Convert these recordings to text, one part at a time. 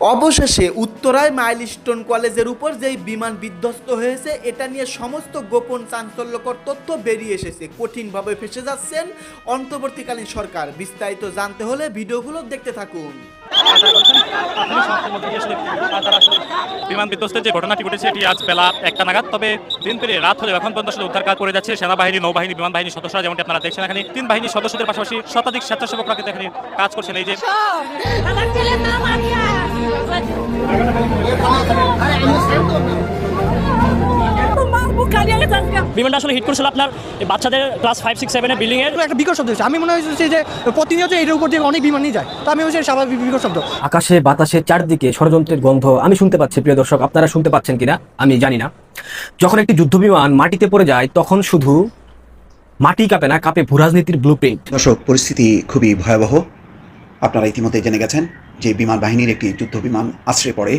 অবশেষে উত্তরায় মাইলস্টোন কলেজের উপর যেই বিমান বিধ্বস্ত হয়েছে এটা নিয়ে সমস্ত গোপন চাঞ্চল্যকর তথ্য বেরিয়ে এসেছে। কঠিনভাবে ফেসে যাচ্ছেন অন্তর্বর্তীকালীন সরকার। বিস্তারিত জানতে হলে ভিডিওগুলো দেখতে থাকুন। বিমান বিধ্বস্তের যে ঘটনাটি ঘটেছে এটি আজ বেলা একটা নাগাদ। তবে দিন পেরে রাত হলে এখন পর্যন্ত আসলে উদ্ধার কাজ করে যাচ্ছে সেনাবাহিনী নৌবাহিনী বিমান বাহিনীর সদস্যরা যেমনটি আপনারা দেখছেন এখানে। তিন বাহিনীর সদস্যদের পাশাপাশি শতাধিক স্বেচ্ছাসেবকরা কিন্তু এখানে কাজ করছেন। এই যে বিমানটা আসলে হিট করেছিল আপনার বাচ্চাদের ক্লাস ফাইভ সিক্স সেভেনের বিল্ডিং এর। একটা বিকট শব্দ হচ্ছে আমি মনে হচ্ছে যে প্রতিনিয়ত এটার উপর দিয়ে অনেক বিমানই যায়। তো আমি হচ্ছে স্বাভাবিক বিকট শব্দ। আকাশে বাতাসে চারদিকে ষড়যন্ত্রের গন্ধ আমি শুনতে পাচ্ছি প্রিয় দর্শক আপনারা শুনতে পাচ্ছেন কিনা? আমি জানি না। যখন একটি যুদ্ধ বিমান মাটিতে পড়ে যায় তখন শুধু মাটি কাঁপে না কাঁপে ভূরাজনীতির ব্লু প্রিন্ট দর্শক পরিস্থিতি খুবই ভয়াবহ। আপনারা ইতিমধ্যে জেনে গেছেন যে বিমান বাহিনীর একটি যুদ্ধ বিমান আশ্রয় পড়ে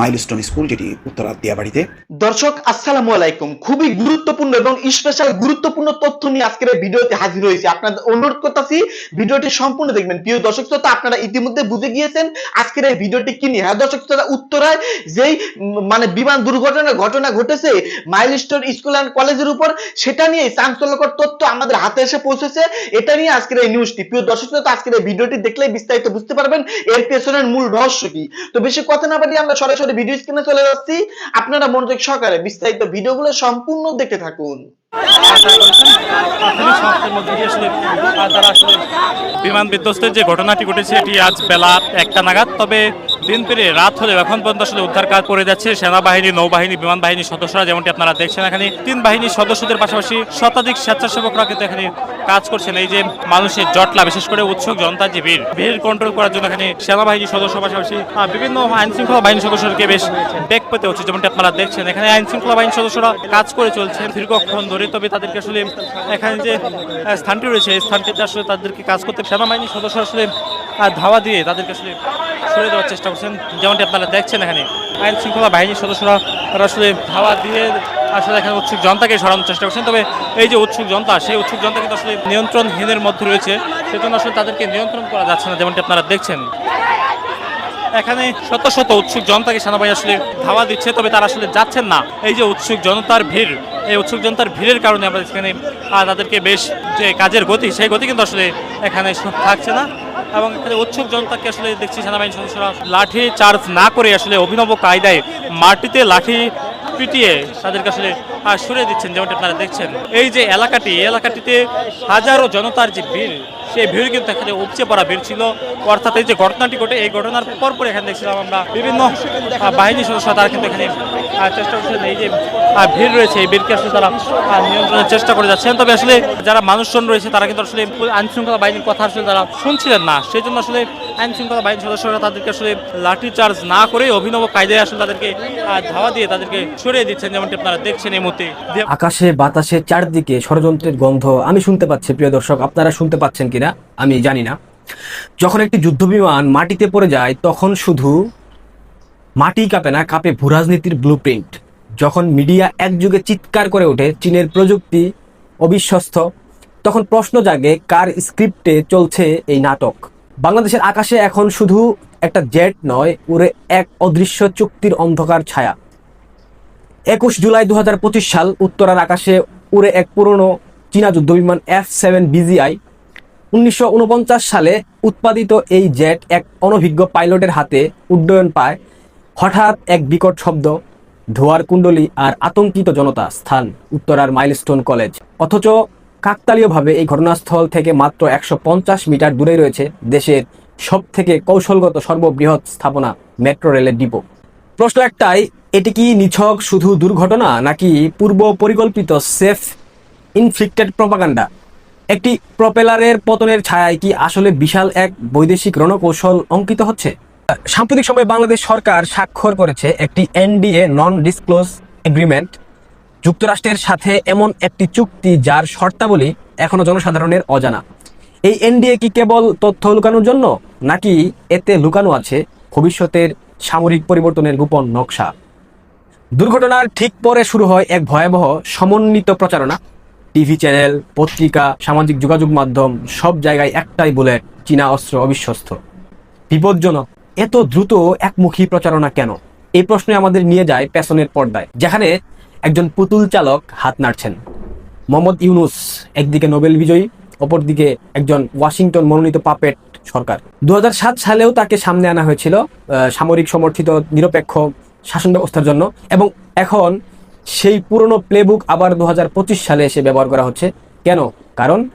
মাইলস্টোন স্কুল যেটি উত্তরার দিয়াবাড়িতে দর্শক, আসসালামু আলাইকুম। খুবই গুরুত্বপূর্ণ এবং স্পেশাল গুরুত্বপূর্ণ তথ্য নিয়ে আজকের এই ভিডিওতে হাজির হয়েছি। আপনাদের অনুরোধ করতেছি, ভিডিওটি সম্পূর্ণ দেখবেন। প্রিয় দর্শক শ্রোতা, আপনারা ইতিমধ্যে বুঝে গিয়েছেন আজকের এই ভিডিওটি কি নিয়ে। হ্যাঁ দর্শক শ্রোতা, উত্তরায় যেই মানে বিমান দুর্ঘটনার ঘটনা ঘটেছে, মাইলস্টোন স্কুল অ্যান্ড কলেজের উপর, সেটা নিয়ে চাঞ্চল্যকর তথ্য আমাদের হাতে এসে পৌঁছেছে। এটা নিয়ে আজকের এই নিউজটি প্রিয় দর্শক শ্রোতা, আজকের এই ভিডিওটি দেখলে বিস্তারিত বুঝতে পারবেন। এর পেছনের মূল রহস্য কি? তো বেশি কথা না বাড়িয়ে আমরা সরাসরি ভিডিও স্ক্রিনে চলে যাচ্ছি। আপনারা মনোযোগ সহকারে বিস্তারিত ভিডিওগুলো সম্পূর্ণ দেখতে থাকুন। বিমান বিধ্বস্তের যে ঘটনাটি ঘটেছে, এটি আজ বেলা একটা নাগাদ। তবে দিন পেরে রাত হলে এখন পর্যন্ত আসলে উদ্ধার কাজ করে যাচ্ছে সেনাবাহিনী, নৌবাহিনী, বিমান বাহিনীর সদস্যরা, যেমনটি আপনারা দেখছেন এখানে। তিন বাহিনীর সদস্যদের পাশাপাশি শতাধিক স্বেচ্ছাসেবকরা কিন্তু এখানে কাজ করছেন। এই যে মানুষের জটলা, বিশেষ করে উৎসুক জনতার যে ভিড় ভিড় কন্ট্রোল করার জন্য এখানে সেনাবাহিনীর সদস্য পাশাপাশি বিভিন্ন আইন শৃঙ্খলা বাহিনীর সদস্যকে বেশ বেগ পেতে হচ্ছে, যেমনটি আপনারা দেখছেন। এখানে আইন শৃঙ্খলা বাহিনীর সদস্যরা কাজ করে চলছেন। দীর্ঘক্ষণ ধরে তবে তাদেরকে আসলে এখানে যে স্থানটি রয়েছে, এই স্থানটিতে আসলে তাদেরকে কাজ করতে সেনাবাহিনীর সদস্য আসলে ধাওয়া দিয়ে তাদেরকে আসলে সরে দেওয়ার চেষ্টা করছেন। যেমনটি আপনারা দেখছেন এখানে, আইন শৃঙ্খলা বাহিনীর সদস্যরা আসলে ধাওয়া দিয়ে আসলে এখানে উৎসুক জনতাকে সরানোর চেষ্টা করছেন। তবে এই যে উৎসুক জনতা, সেই উৎসুক জনতা কিন্তু আসলে নিয়ন্ত্রণহীনের মধ্যে রয়েছে। সেজন্য আসলে তাদেরকে নিয়ন্ত্রণ করা যাচ্ছে না, যেমনটি আপনারা দেখছেন। এখানে শত শত উৎসুক জনতাকে সেনাবাহিনী আসলে ধাওয়া দিচ্ছে, তবে তারা আসলে যাচ্ছেন না। এই যে উৎসুক জনতার ভিড় এই উৎসুক জনতার ভিড়ের কারণে আমরা আহ, তাদেরকে বেশ যে কাজের গতি সেই গতি কিন্তু আসলে এখানে থাকছে না। এবং এখানে উৎসুক জনতাকে আসলে দেখছি সেনাবাহিনী সদস্যরা লাঠি চার্জ না করে আসলে অভিনব কায়দায় মাটিতে লাঠি পিটিয়ে তাদেরকে আসলে সরিয়ে দিচ্ছেন যেমনটি আপনারা দেখছেন। এই যে এলাকাটি এলাকাটিতে হাজারো জনতার যে ভিড় সেই ভিড় কিন্তু এখানে উপচে পড়া ভিড় ছিল। অর্থাৎ এই যে ঘটনাটি ঘটে, এই ঘটনার পর পর এখানে দেখছিলাম আমরা বিভিন্ন বাহিনী সদস্য তারা কিন্তু এখানে চেষ্টা করছেন এই যে ভিড় রয়েছে, এই ভিড়কে আসলে তারা নিয়ন্ত্রণের চেষ্টা করে যাচ্ছেন। তবে আসলে যারা মানুষজন রয়েছে, তারা কিন্তু আসলে আইন শৃঙ্খলা বাহিনীর কথা আসলে তারা শুনছিলেন না। সেই জন্য আসলে আইন শৃঙ্খলা বাহিনীর সদস্যরা তাদেরকে আসলে লাঠি চার্জ না করে অভিনব কায়দায় আসলে তাদেরকে ধাওয়া দিয়ে তাদেরকে সরিয়ে দিচ্ছেন, যেমনটি আপনারা দেখছেন এই মুহূর্তে। আকাশে বাতাসে চারদিকে ষড়যন্ত্রের গন্ধ, আমি শুনতে পাচ্ছি, প্রিয় দর্শক, আপনারা শুনতে পাচ্ছেন কিনা? আমি জানি না। যখন একটি যুদ্ধ বিমান মাটিতে পড়ে যায়, তখন শুধু মাটি কাঁপে না, কাঁপে ভূরাজনীতির ব্লু প্রিন্ট যখন মিডিয়া একযুগে চিৎকার করে ওঠে, চীনের প্রযুক্তি অবিশ্বস্ত, তখন প্রশ্ন জাগে, কার স্ক্রিপ্টে চলছে এই নাটক? বাংলাদেশের আকাশে এখন শুধু একটা জেট নয়, উড়ে এক অদৃশ্য চুক্তির অন্ধকার ছায়া। একুশ জুলাই দু হাজার পঁচিশ সাল, উত্তরার আকাশে উড়ে এক পুরনো চীনা যুদ্ধবিমান এফ সেভেন বিজিআই উনিশশো উনপঞ্চাশ সালে উৎপাদিত এই জেট এক অনভিজ্ঞ পাইলটের হাতে উড্ডয়ন পায়। হঠাৎ এক বিকট শব্দ, ধোয়ার কুণ্ডলী আর আতঙ্কিত জনতা স্থান, উত্তরার মাইলস্টোন কলেজ। অথচ কাকতালীয়ভাবে এই ঘটনাস্থল থেকে মাত্র একশো পঞ্চাশ মিটার দূরে রয়েছে দেশের সব থেকে কৌশলগত সর্ববৃহৎ স্থাপনা মেট্রো রেলের ডিপো। প্রশ্ন একটাই, এটি কি নিছক শুধু দুর্ঘটনা নাকি পূর্ব পরিকল্পিত সেফ ইনফ্লিক্টেড প্রপাগান্ডা? একটি প্রপেলারের পতনের ছায়ায় কি আসলে বিশাল এক বৈদেশিক রণকৌশল অঙ্কিত হচ্ছে? সাম্প্রতিক সময়ে বাংলাদেশ সরকার স্বাক্ষর করেছে একটি এনডিএ নন ডিসক্লোজ এগ্রিমেন্ট যুক্তরাষ্ট্রের সাথে এমন একটি চুক্তি যার শর্তাবলী এখনও জনসাধারণের অজানা। এই এনডিএ কি কেবল তথ্য লুকানোর জন্য, নাকি এতে লুকানো আছে ভবিষ্যতের সামরিক পরিবর্তনের গোপন নকশা? দুর্ঘটনার ঠিক পরে শুরু হয় এক ভয়াবহ সমন্বিত প্রচারণা। টিভি চ্যানেল, পত্রিকা, সামাজিক যোগাযোগ মাধ্যম, সব জায়গায় একটাই বলে চীনা অস্ত্র অবিশ্বস্ত। বিপজ্জনক। এত দ্রুত একমুখী প্রচারণা কেন? এই প্রশ্নে আমাদের নিয়ে যায় পেছনের পর্দায়, যেখানে একজন পুতুল চালক হাত নাড়ছেন। মোহাম্মদ ইউনুস, একদিকে নোবেল বিজয়ী, অপরদিকে একজন ওয়াশিংটন মনোনীত পাপেট সরকার। দু হাজার সাত সালেও তাকে সামনে আনা হয়েছিল সামরিক সমর্থিত নিরপেক্ষ শাসন ব্যবস্থার জন্য, এবং এখন সেই পুরনো প্লেবুক আবার দু হাজার পঁচিশ সালে এসে ব্যবহার করা হচ্ছে। কেন? কারণ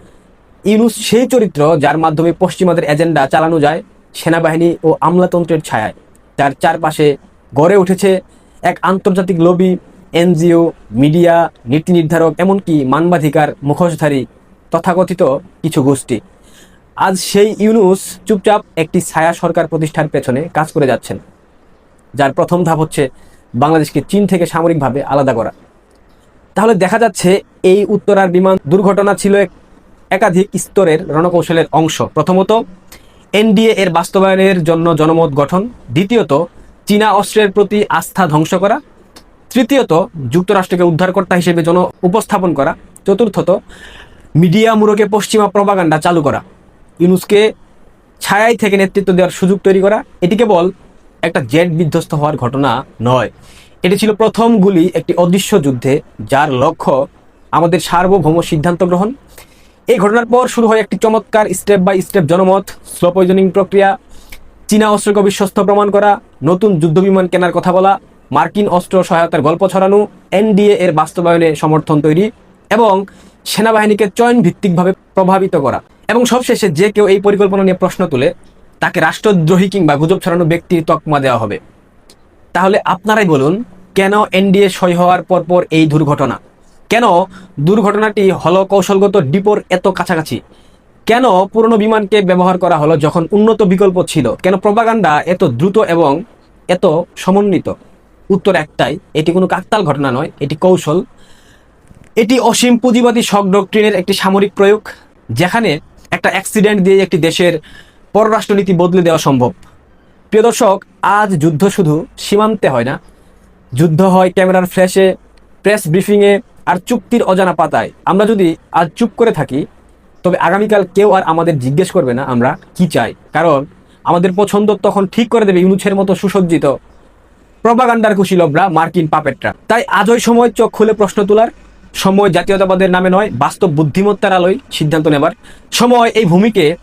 ইউনুস সেই চরিত্র যার মাধ্যমে পশ্চিমাদের এজেন্ডা চালানো যায়, সেনাবাহিনী ও আমলাতন্ত্রের ছায়ায়। তার চারপাশে গড়ে উঠেছে এক আন্তর্জাতিক লবি এনজিও, মিডিয়া, নীতি নির্ধারক, এমনকি মানবাধিকার, মুখোশধারী তথাকথিত কিছু গোষ্ঠী। আজ সেই ইউনুস চুপচাপ একটি ছায়া সরকার প্রতিষ্ঠার পেছনে কাজ করে যাচ্ছেন। যার প্রথম ধাপ হচ্ছে বাংলাদেশকে চীন থেকে সামরিকভাবে আলাদা করা। তাহলে দেখা যাচ্ছে এই উত্তরার বিমান দুর্ঘটনা ছিল এক একাধিক স্তরের রণকৌশলের অংশ। প্রথমত, এনডিএ এর বাস্তবায়নের জন্য জনমত গঠন। দ্বিতীয়ত, চীনা অস্ত্রের প্রতি আস্থা ধ্বংস করা। তৃতীয়ত, যুক্তরাষ্ট্রকে উদ্ধারকর্তা হিসেবে জন উপস্থাপন করা। চতুর্থত, মিডিয়া মুরকে পশ্চিমা প্রবাগান্ডা চালু করা। ইউনুসকে ছায়াই থেকে নেতৃত্ব দেওয়ার সুযোগ তৈরি করা। এটি কেবল একটা জেট বিধ্বস্ত হওয়ার ঘটনা নয়। এটি ছিল প্রথম গুলি একটি অদৃশ্য যুদ্ধে, যার লক্ষ্য আমাদের সার্বভৌম সিদ্ধান্ত গ্রহণ। এই ঘটনার পর শুরু হয় একটি চমৎকার স্টেপ বাই স্টেপ জনমত, স্লো পয়জনিং প্রক্রিয়া, চীনা অস্ত্রকে বিশ্বস্ত প্রমাণ করা, নতুন যুদ্ধবিমান কেনার কথা বলা, মার্কিন অস্ত্র সহায়তার গল্প ছড়ানো, এনডিএ এর বাস্তবায়নে সমর্থন তৈরি এবং সেনাবাহিনীকে চয়ন ভিত্তিকভাবে প্রভাবিত করা। এবং সবশেষে যে কেউ এই পরিকল্পনা নিয়ে প্রশ্ন তুলে তাকে রাষ্ট্রদ্রোহী কিংবা গুজব ছড়ানো ব্যক্তির তকমা দেওয়া হবে। তাহলে আপনারাই বলুন, কেন এনডিএ সই হওয়ার পরপর এই দুর্ঘটনা? কেন দুর্ঘটনাটি হল কৌশলগত ডিপোর এত কাছাকাছি? কেন পুরনো বিমানকে ব্যবহার করা হলো যখন উন্নত বিকল্প ছিল? কেন প্রপাগান্ডা এত দ্রুত এবং এত সমন্বিত? উত্তর একটাই, এটি কোনো কাকতাল ঘটনা নয়, এটি কৌশল। এটি অসীম পুঁজিবাদী শক ডক্ট্রিনের একটি সামরিক প্রয়োগ, যেখানে একটা অ্যাক্সিডেন্ট দিয়ে একটি দেশের পররাষ্ট্রনীতি বদলে দেওয়া সম্ভব। প্রিয় দর্শক, আজ যুদ্ধ শুধু সীমান্তে হয় না। যুদ্ধ হয় ক্যামেরার ফ্ল্যাশে, প্রেস ব্রিফিংয়ে আর চুক্তির অজানা পাতায়। আমরা যদি আজ চুপ করে থাকি, তবে আগামীকাল কেউ আর আমাদের জিজ্ঞেস করবে না আমরা কি চাই। কারণ আমাদের পছন্দ তখন ঠিক করে দেবে ইউনুছের মতো সুসজ্জিত প্রপাগান্ডার কুশীলবরা মার্কিন পাপেটরা। তাই আজই সময় চোখ খুলে প্রশ্ন তোলার সময় জাতীয়তাবাদের নামে নয়, বাস্তব বুদ্ধিমত্তার আলোয় সিদ্ধান্ত নেবার। সময় এই ভূমিকে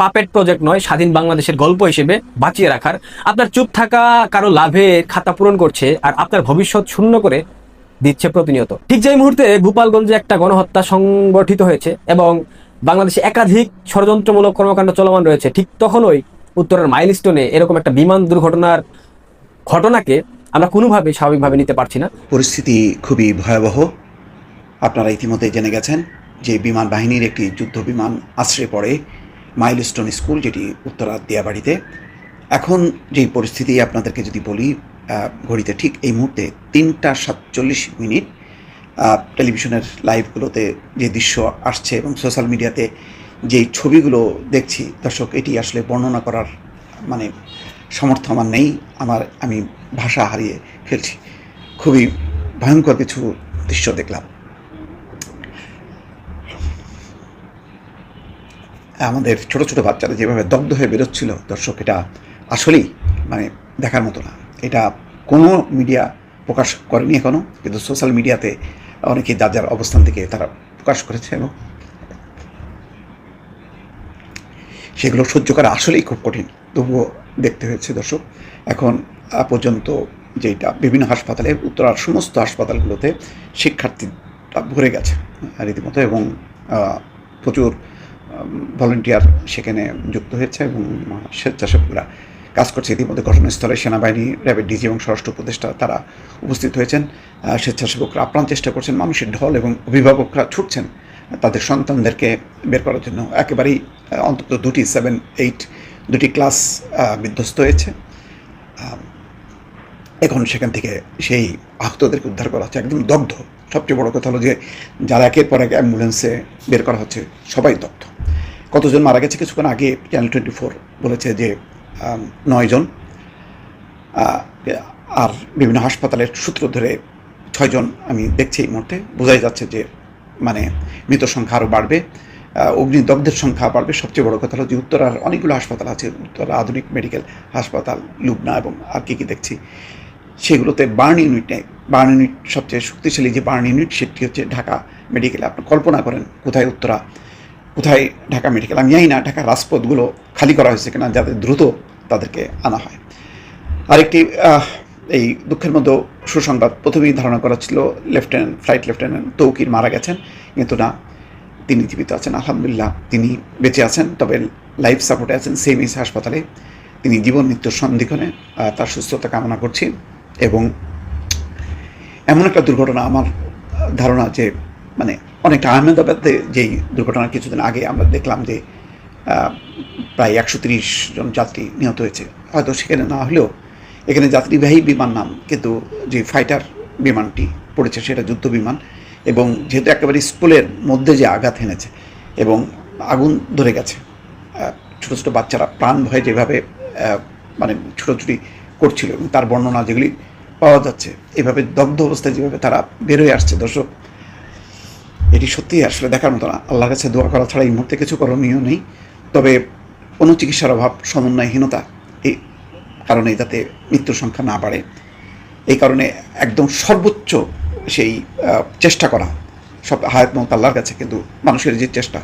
পাপেট প্রজেক্ট নয়, স্বাধীন বাংলাদেশের গল্প হিসেবে বাঁচিয়ে রাখার। আপনার চুপ থাকা কারও লাভে খাতা পূরণ করছে আর আপনার ভবিষ্যৎ শূন্য করে দিচ্ছে প্রতিনিয়ত। ঠিক যেই মুহূর্তে গোপালগঞ্জে একটা গণহত্যা সংগঠিত হয়েছে এবং বাংলাদেশে একাধিক ষড়যন্ত্রমূলক কর্মকাণ্ড চলমান রয়েছে, ঠিক তখনই উত্তরের মাইলস্টোনে এরকম একটা বিমান দুর্ঘটনার ঘটনাকে আমরা কোনোভাবে স্বাভাবিকভাবে নিতে পারছি না। পরিস্থিতি খুবই ভয়াবহ। আপনারা ইতিমধ্যে জেনে গেছেন যে বিমান বাহিনীর একটি যুদ্ধ বিমান আশ্রয় পড়ে। মাইলস্টোন স্কুল, যেটি উত্তরার দিয়াবাড়িতে। এখন যেই পরিস্থিতি আপনাদেরকে যদি বলি ঘড়িতে ঠিক এই মুহূর্তে তিনটা সাতচল্লিশ মিনিট টেলিভিশনের লাইভগুলোতে যে দৃশ্য আসছে এবং সোশ্যাল মিডিয়াতে যেই ছবিগুলো দেখছি, দর্শক, এটি আসলে বর্ণনা করার মানে সামর্থ্য আমার নেই, আমার, আমি ভাষা হারিয়ে ফেলছি। খুবই ভয়ঙ্কর কিছু দৃশ্য দেখলাম। আমাদের ছোট ছোট বাচ্চারা যেভাবে দগ্ধ হয়ে বেরোচ্ছিল, দর্শক, এটা আসলেই মানে দেখার মতো না। এটা কোনো মিডিয়া প্রকাশ করেনি এখনও কিন্তু সোশ্যাল মিডিয়াতে অনেকে যার যার অবস্থান থেকে তারা প্রকাশ করেছে এবং সেগুলো সহ্য করা আসলেই খুব কঠিন, তবুও দেখতে হয়েছে দর্শক। এখন পর্যন্ত যেটা বিভিন্ন হাসপাতালে, উত্তরার সমস্ত হাসপাতালগুলোতে শিক্ষার্থীরা ভরে গেছে, রীতিমতো এবং প্রচুর ভলেন্টিয়ার সেখানে যুক্ত হয়েছে এবং স্বেচ্ছাসেবকরা কাজ করছে। ইতিমধ্যে ঘটনাস্থলে সেনাবাহিনী, র্যাবের ডিজি এবং স্বরাষ্ট্র উপদেষ্টা তারা উপস্থিত হয়েছেন। স্বেচ্ছাসেবকরা আপ্রাণ চেষ্টা করছেন, মানুষের ঢল এবং অভিভাবকরা ছুটছেন। তাদের সন্তানদেরকে বের করার জন্য একেবারেই অন্তত দুটি সেভেন এইট দুটি ক্লাস বিধ্বস্ত হয়েছে। এখন সেখান থেকে সেই আহতদেরকে উদ্ধার করা হচ্ছে। একদম দগ্ধ। সবচেয়ে বড় কথা হলো যে, যারা একের পর এক অ্যাম্বুলেন্সে বের করা হচ্ছে, সবাই দগ্ধ। কতজন মারা গেছে? কিছুক্ষণ আগে চ্যানেল টোয়েন্টি ফোর বলেছে যে নয়জন আর বিভিন্ন হাসপাতালের সূত্র ধরে ছয়জন আমি দেখছি এই মুহূর্তে। বোঝাই যাচ্ছে যে মানে মৃত সংখ্যা আরও বাড়বে। অগ্নিদগ্ধের সংখ্যা বাড়বে। সবচেয়ে বড় কথা হলো যে, উত্তরার অনেকগুলো হাসপাতাল আছে। উত্তরা আধুনিক মেডিকেল হাসপাতাল, লুবনা এবং আর কী কী দেখছি। সেগুলোতে বার্ন ইউনিট নেই। বার্ন ইউনিট সবচেয়ে শক্তিশালী যে বার্ন ইউনিট, সেটি হচ্ছে ঢাকা মেডিকেল। আপনি কল্পনা করেন কোথায় উত্তরা কোথায় ঢাকা মেডিকেল আমি জানি না ঢাকার রাজপথগুলো খালি করা হয়েছে কিনা, যাতে দ্রুত তাদেরকে আনা হয়। আরেকটি এই দুঃখের মধ্যে সুসংবাদ, প্রথমেই ধারণা করা ছিল লেফটেন্যান্ট, ফ্লাইট লেফটেন্যান্ট তৌকির মারা গেছেন, কিন্তু না, তিনি জীবিত আছেন, আলহামদুলিল্লাহ, তিনি বেঁচে আছেন, তবে লাইফ সাপোর্টে আছেন সেমিস হাসপাতালে। তিনি জীবন মৃত্যুর সন্ধিক্ষণে তার সুস্থতা কামনা করছি, এবং এমন একটা দুর্ঘটনা, আমার ধারণা যে মানে অনেকটা আহমেদাবাদে যেই দুর্ঘটনার কিছুদিন আগে আমরা দেখলাম যে প্রায় একশো তিরিশ জন যাত্রী নিহত হয়েছে। হয়তো সেখানে না হলেও এখানে যাত্রীবাহী বিমান নাম, কিন্তু যে ফাইটার বিমানটি পড়েছে সেটা যুদ্ধ বিমান এবং যেহেতু একেবারে স্কুলের মধ্যে যে আঘাত এনেছে এবং আগুন ধরে গেছে ছোটো ছোটো বাচ্চারা প্রাণ ভয়ে যেভাবে মানে ছুটোছুটি করছিল এবং তার বর্ণনা যেগুলি পাওয়া যাচ্ছে, এভাবে দগ্ধ অবস্থায় যেভাবে তারা বেরোয় আসছে, দর্শক এটি সত্যিই আসলে দেখার মতো না। আল্লাহর কাছে দোয়া করা ছাড়া এই মুহূর্তে কিছু করণীয় নেই। তবে কোনো চিকিৎসার অভাব, সমন্বয়হীনতা, এই কারণে যাতে মৃত্যুর সংখ্যা না বাড়ে। এই কারণে একদম সর্বোচ্চ সেই চেষ্টা করা, সব হায়াত মত আল্লাহর কাছে কিন্তু মানুষের যে চেষ্টা,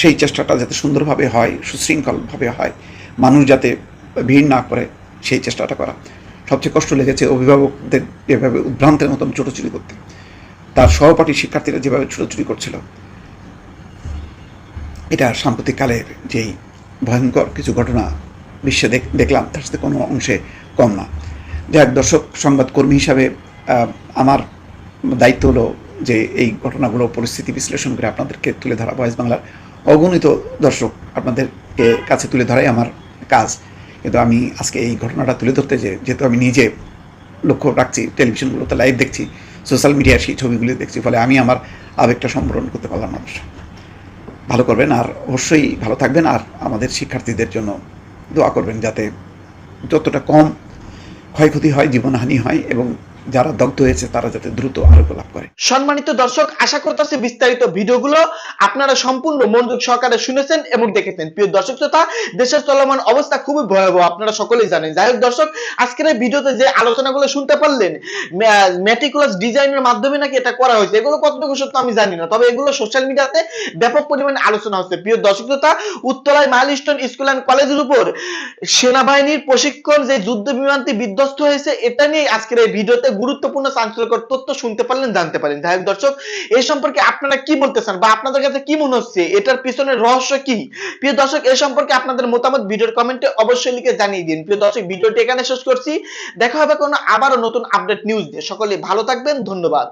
সেই চেষ্টাটা যাতে সুন্দরভাবে হয়, সুশৃঙ্খলভাবে হয়, মানুষ যাতে ভিড় না করে, সেই চেষ্টাটা করা। সবচেয়ে কষ্ট লেগেছে অভিভাবকদের এভাবে উদ্ভ্রান্তের মতন ছোটোচুরি করতে। তার সহপাঠী শিক্ষার্থীরা যেভাবে ছুটোছুটি করছিল, এটা সাম্প্রতিককালের যেই ভয়ঙ্কর কিছু ঘটনা বিশ্বে দেখ- দেখলাম, তার সাথে কোনো অংশে কম না। যাই দর্শক, সংবাদকর্মী হিসাবে আমার দায়িত্ব হলো যে এই ঘটনাগুলো পরিস্থিতি বিশ্লেষণ করে আপনাদেরকে তুলে ধরা। ভয়েস বাংলার অগণিত দর্শক আপনাদেরকে কাছে তুলে ধরাই আমার কাজ। কিন্তু আমি আজকে এই ঘটনাটা তুলে ধরতে যে, যেহেতু আমি নিজে লক্ষ্য রাখছি, টেলিভিশনগুলোতে লাইভ দেখছি সোশ্যাল মিডিয়ার সেই ছবিগুলি দেখছি, ফলে আমি আমার আবেগটা সম্বরণ করতে পারলাম না ভালো করবেন আর অবশ্যই ভালো থাকবেন আর আমাদের শিক্ষার্থীদের জন্য দোয়া করবেন যাতে যতটা কম ক্ষয়ক্ষতি হয়, জীবনহানি হয় এবং যারা দগ্ধ হয়েছে, তারা যাতে দ্রুত আরোগ্য লাভ করে। সম্মানিত দর্শক, আশা করতেছি বিস্তারিত ভিডিওগুলো আপনারা সম্পূর্ণ মনোযোগ সহকারে শুনেছেন এবং দেখেছেন। প্রিয় দর্শক শ্রোতা, দেশের চলমান অবস্থা খুবই ভয়াবহ, আপনারা সকলেই জানেন। যাই হোক দর্শক, আজকের এই ভিডিওতে যে আলোচনাগুলো শুনতে পারলেন ম্যাটিকুলাস ডিজাইনের মাধ্যমে নাকি এটা করা হয়েছে, এগুলো কতটুকু সত্য আমি জানি না, তবে এগুলো সোশ্যাল মিডিয়াতে ব্যাপক পরিমাণে আলোচনা হচ্ছে। প্রিয় দর্শক শ্রোতা, উত্তরায় মাইলস্টোন স্কুল অ্যান্ড কলেজের উপর সেনাবাহিনীর প্রশিক্ষণ যে যুদ্ধ বিমানটি বিধ্বস্ত হয়েছে, এটা নিয়ে আজকের এই ভিডিওতে গুরুত্বপূর্ণ চাঞ্চল্যকর তথ্য শুনতে পারলেন, জানতে পারলেন। যাই দর্শক এই সম্পর্কে আপনারা কি বলতে চান বা আপনাদের কাছে কি মনে হচ্ছে? এটার পিছনের রহস্য কি? প্রিয় দর্শক এই সম্পর্কে আপনাদের মতামত ভিডিওর কমেন্টে অবশ্যই লিখে জানিয়ে দিন। প্রিয় দর্শক, ভিডিওটি এখানে শেষ করছি। দেখা হবে কোনো আবারও নতুন আপডেট নিউজ দিয়ে সকলে ভালো থাকবেন, ধন্যবাদ।